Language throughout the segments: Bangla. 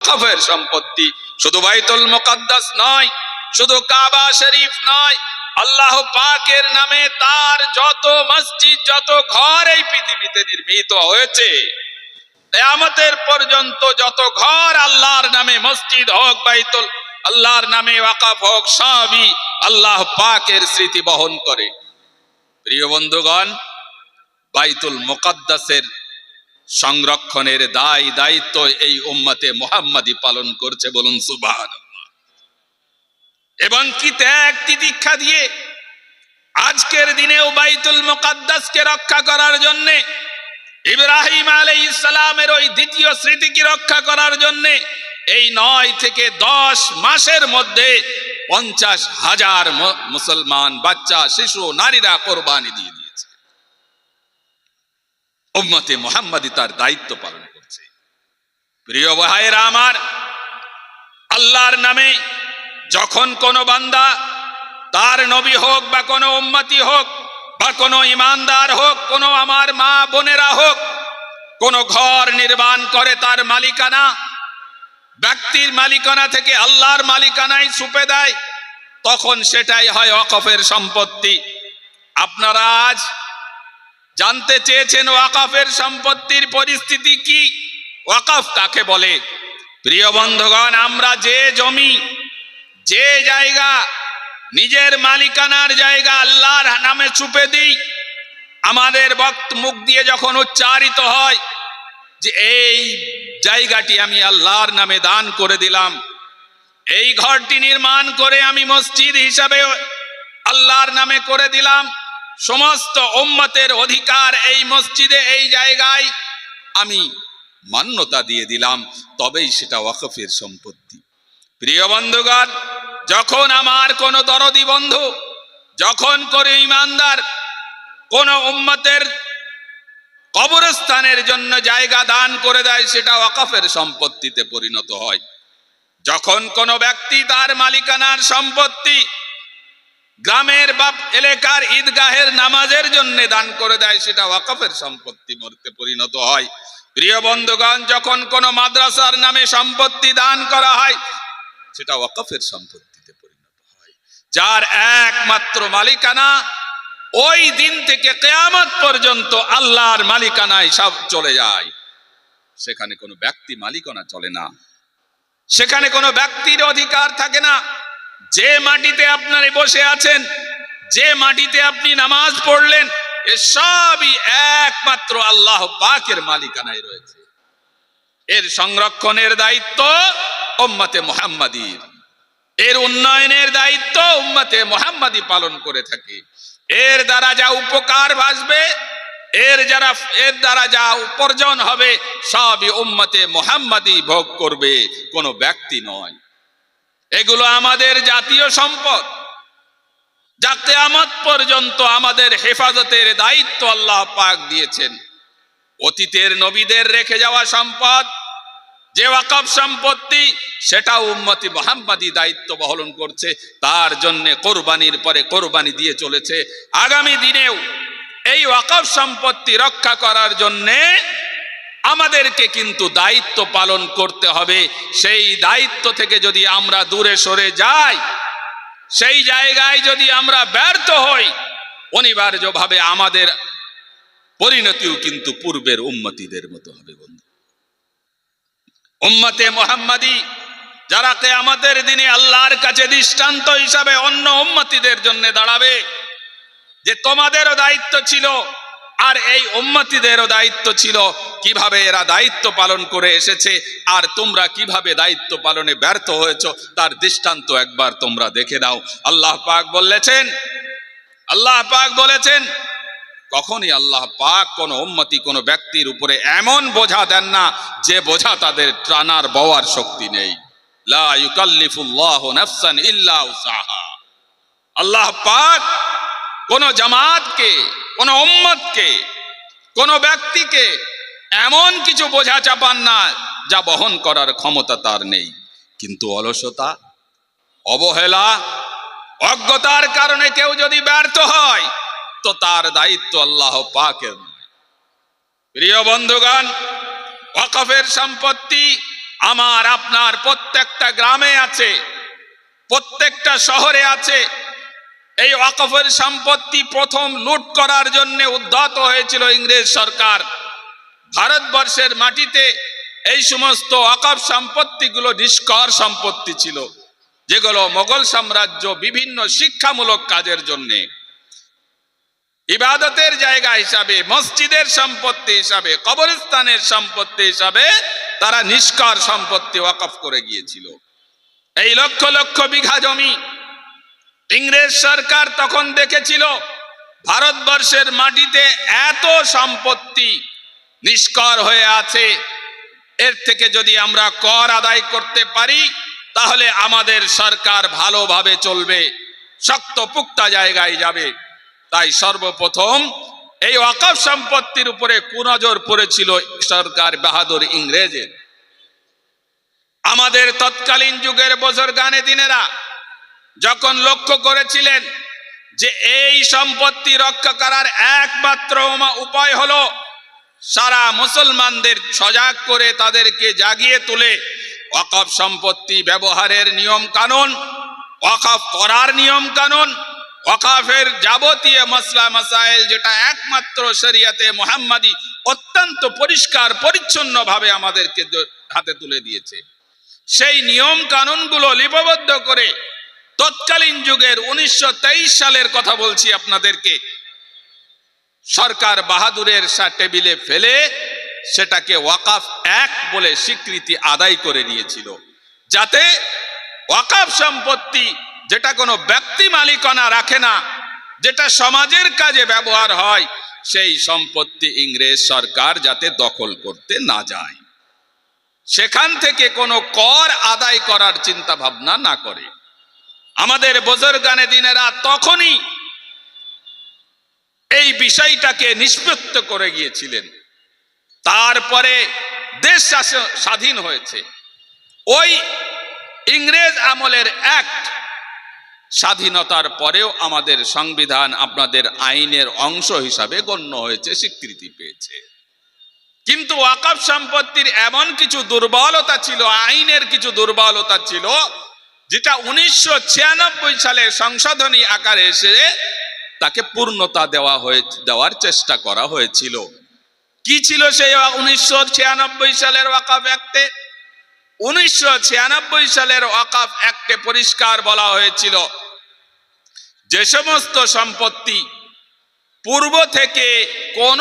ওয়াকফের সম্পত্তি। শুধু বাইতুল মুকাদ্দাস নয়, শুধু কাবা শরীফ নয়, আল্লাহ পাকের নামে তার যত মসজিদ, যত ঘর এই পৃথিবীতে নির্মিত হয়েছে। কেয়ামতের পর্যন্ত যত ঘর আল্লাহর নামে মসজিদ হোক, বাইতুল, আল্লাহর নামে ওয়াকাফ হোক, সবই আল্লাহ পাকের স্মৃতি বহন করে। প্রিয় বন্ধুগণ, বাইতুল মুকাদ্দাসের সংরক্ষণের দায় দায়িত্ব এই উম্মতে মোহাম্মদী পালন করছে বলুন সুবাহ এবং কি ত্যাগ তিতিক্ষা দিয়ে আজকের দিনেও বাইতুল মুকাদ্দাসকে রক্ষা করার জন্যে, ইব্রাহিম আলাই ইসলামের ওই দ্বিতীয় স্মৃতিকে রক্ষা করার জন্যে এই নয় থেকে দশ মাসের মধ্যে পঞ্চাশ হাজার মুসলমান বাচ্চা, শিশু, নারীরা কোরবানি দিয়ে উম্মতে মোহাম্মদী তার দায়িত্ব পালন করছে। প্রিয় ভাইয়েরা আমার, আল্লাহর নামে যখন কোনো বান্দা তার নবী হোক বা কোনো উম্মতি হোক বা কোনো ইমানদার হোক, কোনো আমার মা বোনেরা হোক, কোনো ঘর নির্মাণ করে তার মালিকানা, ব্যক্তির মালিকানা থেকে আল্লাহর মালিকানায় সুপে দেয়, তখন সেটাই হয় অকফের সম্পত্তি। আপনারা আজ জানতে চেয়েছেন ওয়াকাফের সম্পত্তির পরিস্থিতি কি? ওয়াকাফ কাকে বলে? প্রিয় বন্ধুগণ, আমরা যে জমি, যে জায়গা, নিজের মালিকানার জায়গা আল্লাহর নামে চুপে দিই, আমাদের বক্ত মুখ দিয়ে যখন উচ্চারিত হয় যে এই জায়গাটি আমি আল্লাহর নামে দান করে দিলাম, এই ঘরটি নির্মাণ করে আমি মসজিদ হিসাবে আল্লাহর নামে করে দিলাম সমস্ত উম্মতের অধিকার এই মসজিদে, এই জায়গায়। আমি মান্যতা দিয়ে দিলাম, তবেই সেটা ওয়াকফের সম্পত্তি। প্রিয় বন্ধুগণ, যখন আমার কোন দরদি বন্ধু, যখন করে ইমানদার কোন উম্মতের কবরস্থানের জন্য জায়গা দান করে দেয়, সেটা ওয়াকফের সম্পত্তিতে পরিণত হয়। যখন কোনো ব্যক্তি তার মালিকানার সম্পত্তি গ্রামের বা এলাকার ঈদগাহের নামাজের জন্য দান করে দেয়, সেটা ওয়াকফের সম্পত্তি মরতে পরিণত হয়। প্রিয় বন্ধুগণ, যখন কোনো মাদ্রাসার নামে সম্পত্তি দান করা হয়, সেটা ওয়াকফের সম্পত্তিতে পরিণত হয়। যার একমাত্র মালিকানা, ওই দিন থেকে কেয়ামত পর্যন্ত আল্লাহর মালিকানায় সব চলে যায়। সেখানে কোনো ব্যক্তি মালিকানা চলে না। সেখানে কোনো ব্যক্তির অধিকার থাকে না। যে মাটিতে আপনারা বসে আছেন, যে মাটিতে আপনি নামাজ পড়লেন, এ সবই একমাত্র আল্লাহ পাকের মালিকানায় রয়েছে। এর সংরক্ষণের দায়িত্ব উম্মতে মোহাম্মদীর। এর উন্নয়নের দায়িত্ব উম্মতে মোহাম্মদী পালন করে থাকে। এর দ্বারা যা উপকার ভাসবে, এর যারা, এর দ্বারা যা উপার্জন হবে, সবই উম্মতে মোহাম্মদী ভোগ করবে, কোনো ব্যক্তি নয়। এগুলো আমাদের জাতীয় সম্পদ। যা কেয়ামত পর্যন্ত আমাদের হেফাজতের দায়িত্ব আল্লাহ পাক দিয়েছেন। অতীতের নবীদের রেখে যাওয়া সম্পদ, যে ওয়াকফ সম্পত্তি, সেটা উম্মতি মোহাম্মদি দায়িত্ব বহন করছে। তার জন্য কোরবানির পরে কোরবানি দিয়ে চলেছে। আগামী দিনেও এই ওয়াকফ সম্পত্তি রক্ষা করার জন্যে আমাদেরকে কিন্তু দায়িত্ব পালন করতে হবে। সেই দায়িত্ব থেকে যদি আমরা দূরে সরে যাই, সেই জায়গায় যদি আমরা ব্যর্থ হই, অনিবার্যভাবে আমাদের পরিণতিও কিন্তু পূর্বের উন্মতিদের মতো হবে বন্ধু। উম্মতে মোহাম্মদী যারা আমাদের দিনে আল্লাহর কাছে দৃষ্টান্ত হিসাবে অন্য উম্মতিদের জন্য দাঁড়াবে, যে তোমাদেরও দায়িত্ব ছিল আর এই উম্মতিদেরও দায়িত্ব ছিল কীভাবে এরা দায়িত্ব পালন করে এসেছে আর তোমরা কীভাবে দায়িত্ব পালনে ব্যর্থ হয়েছ তার দৃষ্টান্ত একবার তোমরা দেখে দাও আল্লাহ পাক বলেছেন, আল্লাহ পাক বলেছেন, কখনই আল্লাহ পাক কোন উম্মতি কোন ব্যক্তির উপরে এমন বোঝা দেন না যে বোঝা তাদের টানার বওয়ার শক্তি নেই। লা ইউকাল্লিফুল্লাহু নাফসান ইল্লা উসাহা। আল্লাহ পাক কোন জামাতকে কোন উম্মতকে, কোন ব্যক্তিকে এমন কিছু বোঝা চাপান না যা বহন করার ক্ষমতা তার নেই। কিন্তু অলসতা, অবহেলা, অজ্ঞতার কারণে কেউ যদি ব্যর্থ হয়, তো তার দায়িত্ব আল্লাহ পাকের প্রিয় বন্ধুগণ, ওয়াকফের সম্পত্তি আমার আপনার প্রত্যেকটা গ্রামে আছে, প্রত্যেকটা শহরে আছে এই ওয়াকফের সম্পত্তি প্রথম লুট করার জন্য উদ্ধত হয়েছিল ইংরেজ সরকার। ভারতবর্ষের মাটিতে এই সমস্ত ওয়াকফ সম্পত্তিগুলো নিষ্কর সম্পত্তি ছিল, যেগুলো মোগল সাম্রাজ্য বিভিন্ন শিক্ষামূলক কাজের জন্য। ইবাদতের জায়গা হিসাবে, মসজিদের সম্পত্তি হিসাবে, কবরস্থানের সম্পত্তি হিসাবে তারা নিষ্কর সম্পত্তি ওয়াকফ করে গিয়েছিল। এই লক্ষ লক্ষ বিঘা জমি ইংরেজ সরকার তখন দেখেছিল ভারতবর্ষের মাটিতে এত সম্পত্তি নিষ্কর হয়ে আছে, এর থেকে যদি আমরা কর আদায় করতে পারি, তাহলে আমাদের সরকার ভালোভাবে চলবে, শক্ত পুক্তা জায়গায় যাবে। তাই সর্বপ্রথম এই ওয়াকফ সম্পত্তির উপরে কুনজর পড়েছিল সরকার বাহাদুর ইংরেজের। আমাদের তৎকালীন যুগের বছর গানে দিনেরা যখন লক্ষ্য করেছিলেন যে এই সম্পত্তি রক্ষা করার একমাত্র উপায় হলো সারা মুসলমানদের সজাগ করে তাদেরকে জাগিয়ে তুলে ওয়াকফ সম্পত্তি ব্যবহারের নিয়ম কানুন, ওয়াকফ করার নিয়ম কানুন, ওয়াকফের যাবতীয় মশলা মাসাইল যেটা একমাত্র শরিয়াতে মোহাম্মদী অত্যন্ত পরিষ্কার পরিচ্ছন্ন ভাবে আমাদেরকে হাতে তুলে দিয়েছে। সেই নিয়ম কানুনগুলো লিপিবদ্ধ করে তৎকালীন যুগের উনিশশো তেইশ সালের কথা বলছি আপনাদেরকে। সরকার বাহাদুরের টেবিলে ফেলে সেটাকে ওয়াকাফ এক বলে স্বীকৃতি আদায় করে নিয়েছিল। যাতে ওয়াকাফ সম্পত্তি যেটা কোনো ব্যক্তি মালিকানা রাখে না, যেটা সমাজের কাজে ব্যবহার হয়, সেই সম্পত্তি ইংরেজ সরকার যাতে দখল করতে না যায়। সেখান থেকে কোনো কর আদায় করার চিন্তা ভাবনা না করে। আমাদের বজরগানে দিনেরা তখনই এই বিষয়টাকে নিষ্পত্ত করে গিয়েছিলেন। তারপরে দেশ স্বাধীন হয়েছে। ওই ইংরেজ আমলের অ্যাক্ট স্বাধীনতার পরেও আমাদের সংবিধান আপনাদের আইনের অংশ হিসাবে গণ্য হয়েছে, স্বীকৃতি পেয়েছে। কিন্তু ওয়াকফ সম্পত্তির এমন কিছু দুর্বলতা ছিল, আইনের কিছু দুর্বলতা ছিল যেটা উনিশশো ছিয়ানব্বই সালে সংশোধনী আকারে এসে তাকে পূর্ণতা দেওয়া হয়ে, দেওয়ার চেষ্টা করা হয়েছিল। কি ছিল সেই উনিশশো ছিয়ানব্বই সালের ওয়াকাফ অ্যাক্টে? উনিশশো সালের ওয়াকাফ অ্যাক্টে পরিষ্কার বলা হয়েছিল, যে সমস্ত সম্পত্তি পূর্ব থেকে কোন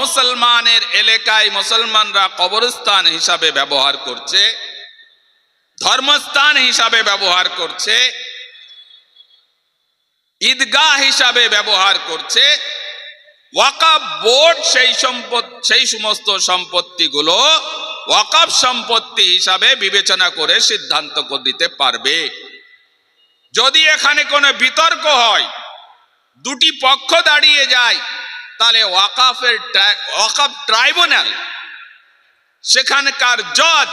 মুসলমানের এলাকায় মুসলমানরা কবরস্থান হিসাবে ব্যবহার করছে ধর্মস্থান হিসাবে ব্যবহার করছে, ঈদগাহ হিসাবে ব্যবহার করছে, ওয়াকাফ বোর্ড সেই সম্পদ, সেই সমস্ত সম্পত্তিগুলো ওয়াকাফ সম্পত্তি হিসাবে বিবেচনা করে সিদ্ধান্ত দিতে পারবে। যদি এখানে কোনো বিতর্ক হয়, দুটি পক্ষ দাঁড়িয়ে যায়, তাহলে ওয়াকাফের ওয়াকাফ ট্রাইব্যুনাল, সেখানকার জজ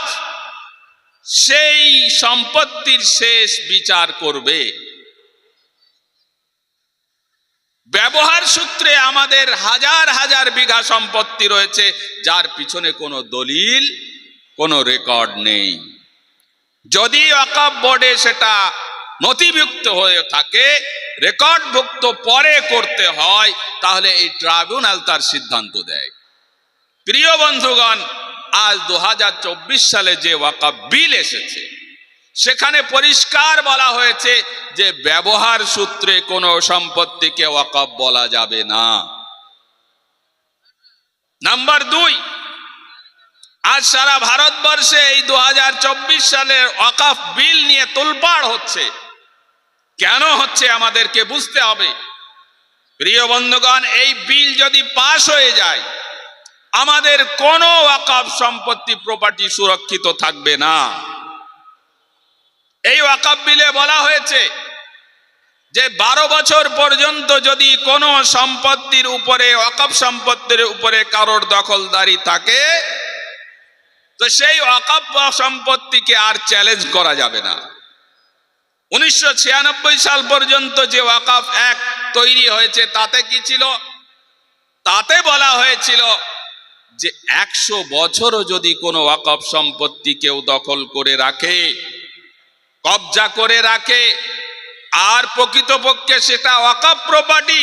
সেই সম্পত্তির শেষ বিচার করবে। ব্যবহার সূত্রে আমাদের হাজার হাজার বিঘা সম্পত্তি রয়েছে, যার পিছনে কোনো দলিল, কোনো রেকর্ড নেই। যদি অকাপ বোর্ডে সেটা নথিভুক্ত হয়ে থাকে, রেকর্ডভুক্ত পরে করতে হয়, তাহলে এই ট্রাইব্যুনাল তার সিদ্ধান্ত দেয়। প্রিয় বন্ধুগণ আজ দু হাজার চব্বিশ সালে যে ওয়াকাব বিল এসেছে, সেখানে পরিষ্কার বলা হয়েছে যে ব্যবহার সূত্রে কোনো সম্পত্তিকে ওয়াকাব বলা যাবে না। নাম্বার দুই, আজ সারা ভারতবর্ষে এই দু সালের ওয়াকাফ বিল নিয়ে তোলপাড় হচ্ছে। কেন হচ্ছে আমাদেরকে বুঝতে হবে। প্রিয় বন্ধুগণ, এই বিল যদি পাশ হয়ে যায় আমাদের কোনো ওয়াকাফ সম্পত্তি প্রপার্টি সুরক্ষিত থাকবে না। এই ওয়াকাফ বিলে বলা হয়েছে যে বারো বছর পর্যন্ত যদি কোনো সম্পত্তির উপরে ওয়াকাফ সম্পত্তির উপরে কারোর দখলদারি থাকে, তো সেই ওয়াকাফ সম্পত্তিকে আর চ্যালেঞ্জ করা যাবে না। উনিশশো ছিয়ানব্বই সাল পর্যন্ত যে ওয়াকাফ এক তৈরি হয়েছে, তাতে কি ছিল? তাতে বলা হয়েছিল যে একশো বছরও যদি কোনো ওয়াকফ সম্পত্তি কেউ দখল করে রাখে, কবজা করে রাখে, আর প্রকৃতপক্ষে সেটা ওয়াকফ প্রপার্টি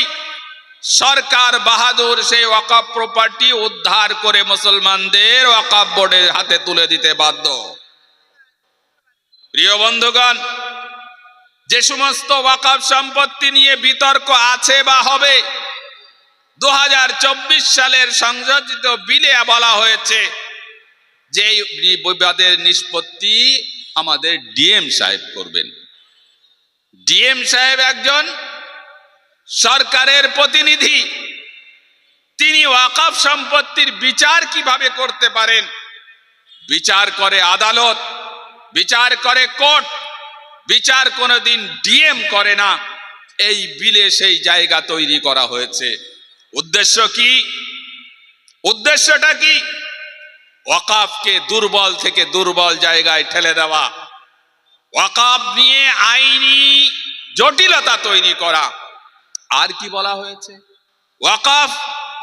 সরকার বাহাদুর সেই ওয়াকফ প্রপার্টি উদ্ধার করে মুসলমানদের ওয়াকফ বোর্ডের হাতে তুলে দিতে বাধ্য। প্রিয় বন্ধুগণ, যে সমস্ত ওয়াকফ সম্পত্তি নিয়ে বিতর্ক আছে বা হবে দু হাজার চব্বিশ সালের সংযোজিত বিলে বলা হয়েছে যে বিবাদের নিষ্পত্তি আমাদের ডিএম সাহেব করবেন। ডিএম সাহেব একজন সরকারের প্রতিনিধি। তিনি ওয়াকফ সম্পত্তির বিচার কীভাবে করতে পারেন? বিচার করে আদালত, বিচার করে কোর্ট, বিচার কোনোদিন ডিএম করে না। এই বিলে সেই জায়গা তৈরি করা হয়েছে। উদ্দেশ্য কি? উদ্দেশ্যটা কি? ওয়াকাফকে দুর্বল থেকে দুর্বল জায়গায় ঠেলে দেওয়া। ওয়াকাফ নিয়ে আইনি জটিলতা তৈরি করা। আর কি বলা হয়েছে? ওয়াকাফ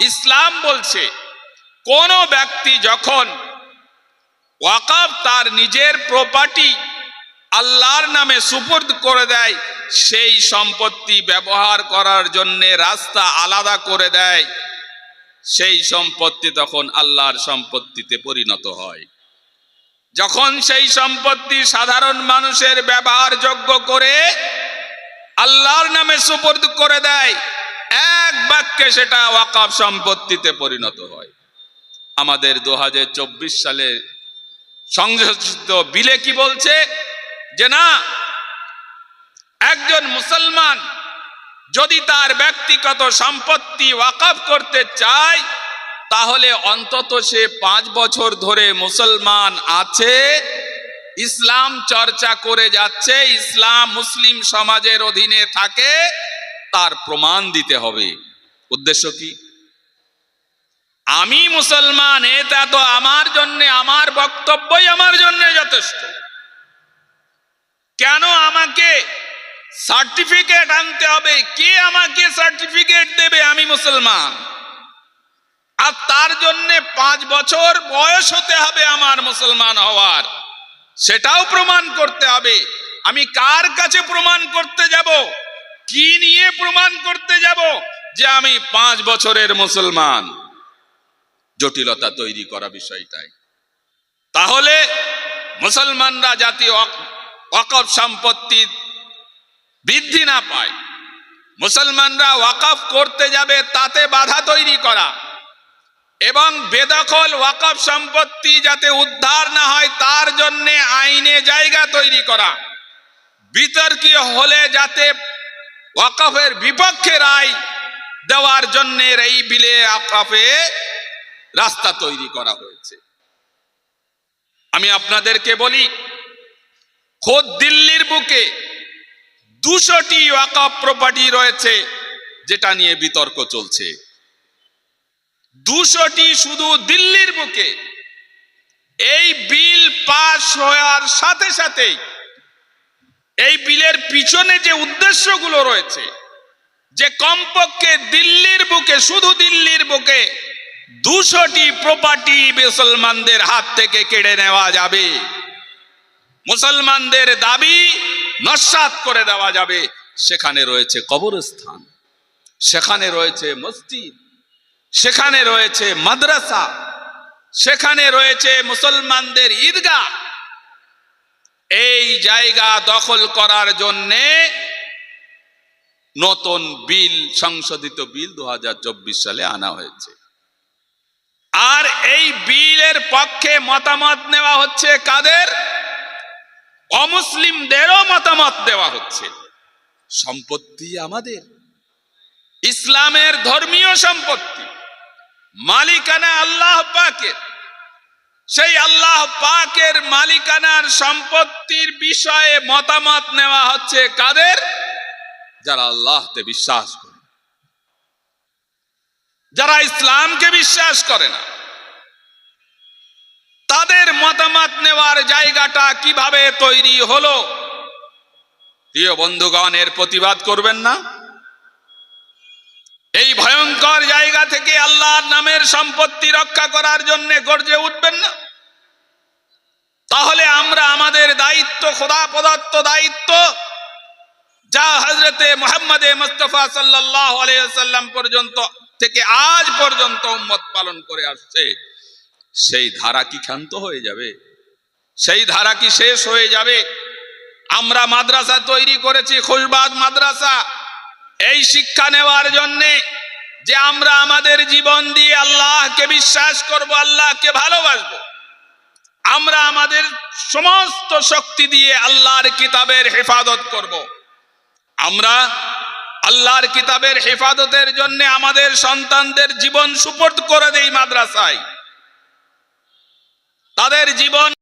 ইসলাম বলছে, কোন ব্যক্তি যখন ওয়াকাফ তার নিজের প্রপার্টি আল্লাহর নামে সুপর্দ করে দেয়, সেই সম্পত্তি ব্যবহার করার জন্য রাস্তা আলাদা করে দেয়। সেই সম্পত্তি তখন আল্লাহর সম্পত্তিতে পরিণত হয়। যখন সেই সম্পত্তি সাধারণ মানুষের ব্যবহারযোগ্য করে আল্লাহর নামে সুপর্দ করে দেয়, এক বাক্যে সেটা ওয়াকাফ সম্পত্তিতে পরিণত হয়। আমাদের দু হাজার চব্বিশ সালে সংযোজিত বিলে কি বলছে? যে না, একজন মুসলমান যদি তার ব্যক্তিগত সম্পত্তি ওয়াকাফ করতে চায়, তাহলে অন্তত সে পাঁচ বছর ধরে মুসলমান আছে। ইসলাম চর্চা করে যাচ্ছে, ইসলাম মুসলিম সমাজের অধীনে থাকে, তার প্রমাণ দিতে হবে। উদ্দেশ্য কি? আমি মুসলমান, এটা তো আমার জন্য, আমার বক্তব্যই আমার জন্য যথেষ্ট। কেন আমাকে সার্টিফিকেট আনতে হবে? কে আমাকে সার্টিফিকেট দেবে আমি মুসলমান? আর তার জন্য পাঁচ বছর বয়স হতে হবে আমার মুসলমান হওয়ার। সেটাও প্রমাণ করতে হবে। আমি কার কাছে প্রমাণ করতে যাব? কি নিয়ে প্রমাণ করতে যাব যে আমি পাঁচ বছরের মুসলমান? জটিলতা তৈরি করা বিষয়টাই। তাহলে মুসলমানরা জাতি অকফ সম্পত্তি বৃদ্ধি না পায়। মুসলমানরা ওয়াকফ করতে যাবে, তাতে বাধা তৈরি করা। এবং বেদখল ওয়াকফ সম্পত্তি যাতে উদ্ধার না হয়, তার জন্য আইনে জায়গা তৈরি করা। বিতর্কীয় হলে যাতে ওয়াকফের বিপক্ষে রায় দেওয়ার জন্য এই বিলে ওয়াকফে রাস্তা তৈরি করা হয়েছে। আমি আপনাদেরকে বলি খোদ দিল্লির বুকে দুশোটি ওয়াকফ প্রপার্টি রয়েছে, যেটা নিয়ে বিতর্ক চলছে। দুশোটি শুধু দিল্লির বুকে। এই বিল পাশ হওয়ার সাথে সাথেই এই বিলের পিছনে যে উদ্দেশ্যগুলো রয়েছে, যে কমপক্ষে দিল্লির বুকে, শুধু দিল্লির বুকে দুশোটি প্রপার্টি মুসলমানদের হাত থেকে কেড়ে নেওয়া যাবে। মুসলমানদের দাবি নস্বাত করে দেওয়া যাবে। সেখানে রয়েছে কবরস্থান, সেখানে রয়েছে মসজিদ, সেখানে রয়েছে মাদ্রাসা, সেখানে রয়েছে মুসলমানদের ঈদগাহ। এই জায়গা দখল করার জন্যে নতুন বিল, সংশোধিত বিল দু হাজার চব্বিশ সালে আনা হয়েছে। আর এই বিলের পক্ষে মতামত নেওয়া হচ্ছে কাদের? অমুসলিমদেরও মতামত দেওয়া হচ্ছে। সম্পত্তি আমাদের। ইসলামের ধর্মীয় সম্পত্তি। মালিকানা আল্লাহ পাকের। সেই আল্লাহ পাকের মালিকানার সম্পত্তির বিষয়ে মতামত নেওয়া হচ্ছে কাদের? যারা আল্লাহতে বিশ্বাস করে। যারা ইসলামকে বিশ্বাস করে না। তাদের মতামত নেওয়ার জায়গাটা কীভাবে তৈরি হলো? প্রিয় বন্ধুগণ, এর প্রতিবাদ করবেন না। এই ভয়ঙ্কর জায়গা থেকে আল্লাহর নামের সম্পত্তি রক্ষা করার জন্য গর্জে উঠবেন না? তাহলে আমরা আমাদের দায়িত্ব, খোদা প্রদত্ত দায়িত্ব, যা হজরতে মোহাম্মদে মুস্তফা সাল্লাহ আলাইসাল্লাম পর্যন্ত থেকে আজ পর্যন্ত উম্মত পালন করে আসছে। সেই ধারা কি ক্ষান্ত হয়ে যাবে? সেই ধারা কি শেষ হয়ে যাবে? আমরা মাদ্রাসা তৈরি করেছি, খুশবাদ মাদ্রাসা। এই শিক্ষা নেওয়ার জন্যে যে আমরা আমাদের জীবন দিয়ে আল্লাহকে বিশ্বাস করব, আল্লাহকে ভালোবাসবো, আমরা আমাদের সমস্ত শক্তি দিয়ে আল্লাহর কিতাবের হেফাজত করব। আমরা আল্লাহর কিতাবের হেফাজতের জন্য আমাদের সন্তানদের জীবন সুপর্দ করে দেই মাদ্রাসায়। তাদের জীবন